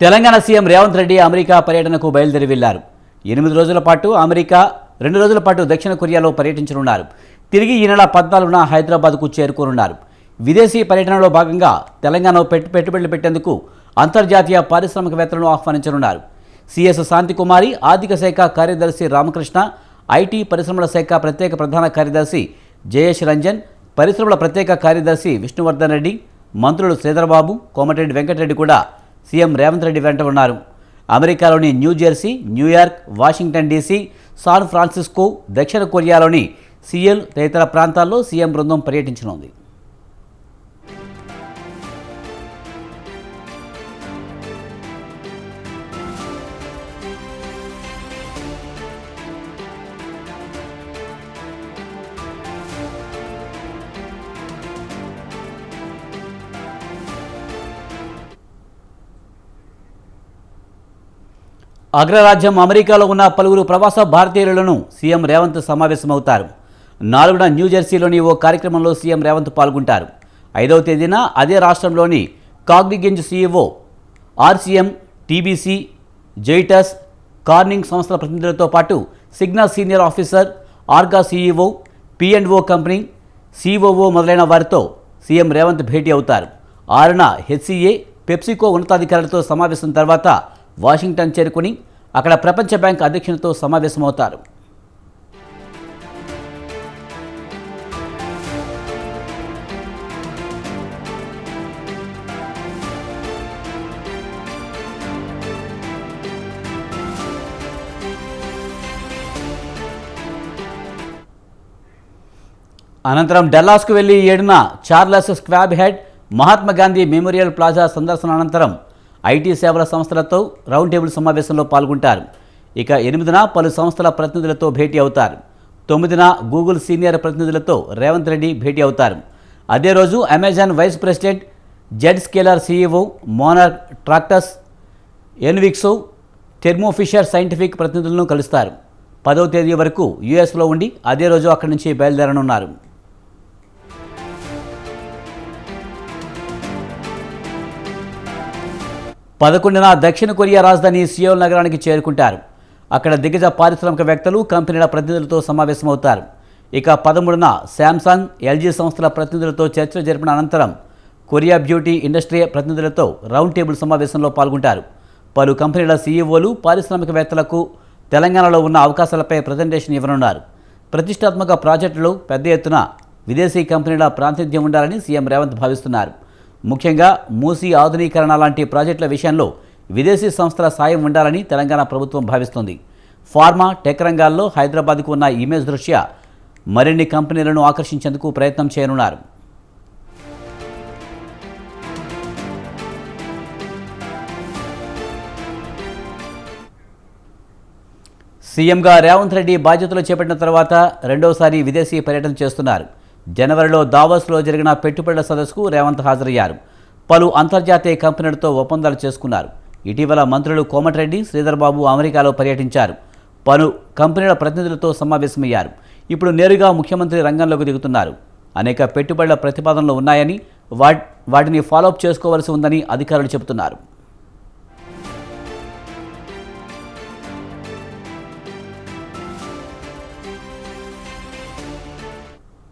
Telangana CM Revanth Reddy America పర్యటనకు బయలుదేరి వెళ్ళారు. ఎనిమిది రోజుల పాటు అమెరికా రెండు రోజుల పాటు దక్షిణ కొరియాలో పర్యటించనున్నారు. తిరిగి ఈ నెల పద్నాలుగున హైదరాబాద్కు చేరుకోనున్నారు. విదేశీ పర్యటనలో భాగంగా తెలంగాణలో పెట్టు పెట్టుబడులు పెట్టేందుకు అంతర్జాతీయ పారిశ్రామికవేత్తలను ఆహ్వానించనున్నారు. సిఎస్ శాంతికుమారి ఆర్థిక శాఖ కార్యదర్శి రామకృష్ణ ఐటీ పరిశ్రమల శాఖ ప్రత్యేక ప్రధాన కార్యదర్శి జయేష్ రంజన్ పరిశ్రమల ప్రత్యేక కార్యదర్శి విష్ణువర్ధన్ రెడ్డి మంత్రులు శ్రీధరబాబు కోమటిరెడ్డి వెంకటరెడ్డి కూడా సీఎం రేవంత్ రెడ్డి వెంట ఉన్నారు. అమెరికాలోని New Jersey New York Washington DC San Francisco కొరియాలోని CL తదితర ప్రాంతాల్లో సీఎం బృందం పర్యటించనుంది. అగ్రరాజ్యం అమెరికాలో ఉన్న పలువురు ప్రవాస భారతీయులను సీఎం రేవంత్ సమావేశమవుతారు. నాలుగున న్యూజెర్సీలోని ఓ కార్యక్రమంలో సీఎం రేవంత్ పాల్గొంటారు. ఐదవ తేదీన అదే రాష్ట్రంలోని Cognizant CEO RCM TBC Zoetis Corning సంస్థల ప్రతినిధులతో పాటు సిగ్నా సీనియర్ ఆఫీసర్ ఆర్గా సీఈఓ పిఎండ్ఓ కంపెనీ సిఓఓ మొదలైన వారితో సీఎం రేవంత్ భేటీ అవుతారు. ఆరున హెచ్సిఏ పెప్సికో ఉన్నతాధికారులతో సమావేశం తర్వాత వాషింగ్టన్ చేరుకుని అక్కడ ప్రపంచ బ్యాంక్ అధ్యక్షునితో సమావేశమవుతారు. అనంతరం డల్లాస్కు వెళ్ళి ఏడున Charles Schwab head Mahatma Gandhi memorial plaza సందర్శన అనంతరం ఐటీ సేవల సంస్థలతో రౌండ్ టేబుల్ సమావేశంలో పాల్గొంటారు. ఇక ఎనిమిదిన పలు సంస్థల ప్రతినిధులతో భేటీ అవుతారు. తొమ్మిదిన గూగుల్ సీనియర్ ప్రతినిధులతో రేవంత్ రెడ్డి భేటీ అవుతారు. అదే రోజు Amazon vice president Zscaler CEO Monarch tractors ఎన్విక్సో Thermo Fisher scientific ప్రతినిధులను కలుస్తారు. పదవ తేదీ వరకు యుఎస్లో ఉండి అదే రోజు అక్కడి నుంచి బయలుదేరనున్నారు. పదకొండున దక్షిణ కొరియా రాజధాని సియోల్ నగరానికి చేరుకుంటారు. అక్కడ దిగ్గజ పారిశ్రామికవేత్తలు కంపెనీల ప్రతినిధులతో సమావేశమవుతారు. ఇక పదమూడున శాంసంగ్ ఎల్జీ సంస్థల ప్రతినిధులతో చర్చలు జరిపిన అనంతరం కొరియా బ్యూటీ ఇండస్ట్రీ ప్రతినిధులతో రౌండ్ టేబుల్ సమావేశంలో పాల్గొంటారు. పలు కంపెనీల సీఈఓలు పారిశ్రామికవేత్తలకు తెలంగాణలో ఉన్న అవకాశాలపై ప్రజెంటేషన్ ఇవ్వనున్నారు. ప్రతిష్టాత్మక ప్రాజెక్టులు పెద్ద ఎత్తున విదేశీ కంపెనీల ప్రాతినిధ్యం ఉండాలని సీఎం రేవంత్ భావిస్తున్నారు. ముఖ్యంగా మూసీ ఆధునీకరణ లాంటి ప్రాజెక్టుల విషయంలో విదేశీ సంస్థల సాయం ఉండాలని తెలంగాణ ప్రభుత్వం భావిస్తోంది. ఫార్మా టెక్ రంగాల్లో హైదరాబాద్కు ఉన్న ఇమేజ్ దృష్ట్యా మరిన్ని కంపెనీలను ఆకర్షించేందుకు ప్రయత్నం చేయనున్నారు. సీఎంగా రేవంత్ రెడ్డి బాధ్యతలు చేపట్టిన తర్వాత రెండోసారి విదేశీ పర్యటన చేస్తున్నారు. జనవరిలో దావోస్లో జరిగిన పెట్టుబడుల సదస్సుకు రేవంత్ హాజరయ్యారు. పలు అంతర్జాతీయ కంపెనీలతో ఒప్పందాలు చేసుకున్నారు. ఇటీవల మంత్రులు కోమటిరెడ్డి శ్రీధర్బాబు అమెరికాలో పర్యటించారు. పలు కంపెనీల ప్రతినిధులతో సమావేశమయ్యారు. ఇప్పుడు నేరుగా ముఖ్యమంత్రి రంగంలోకి దిగుతున్నారు. అనేక పెట్టుబడుల ప్రతిపాదనలు ఉన్నాయని వా వాటిని ఫాలోఅప్ చేసుకోవాల్సి ఉందని అధికారులు చెబుతున్నారు.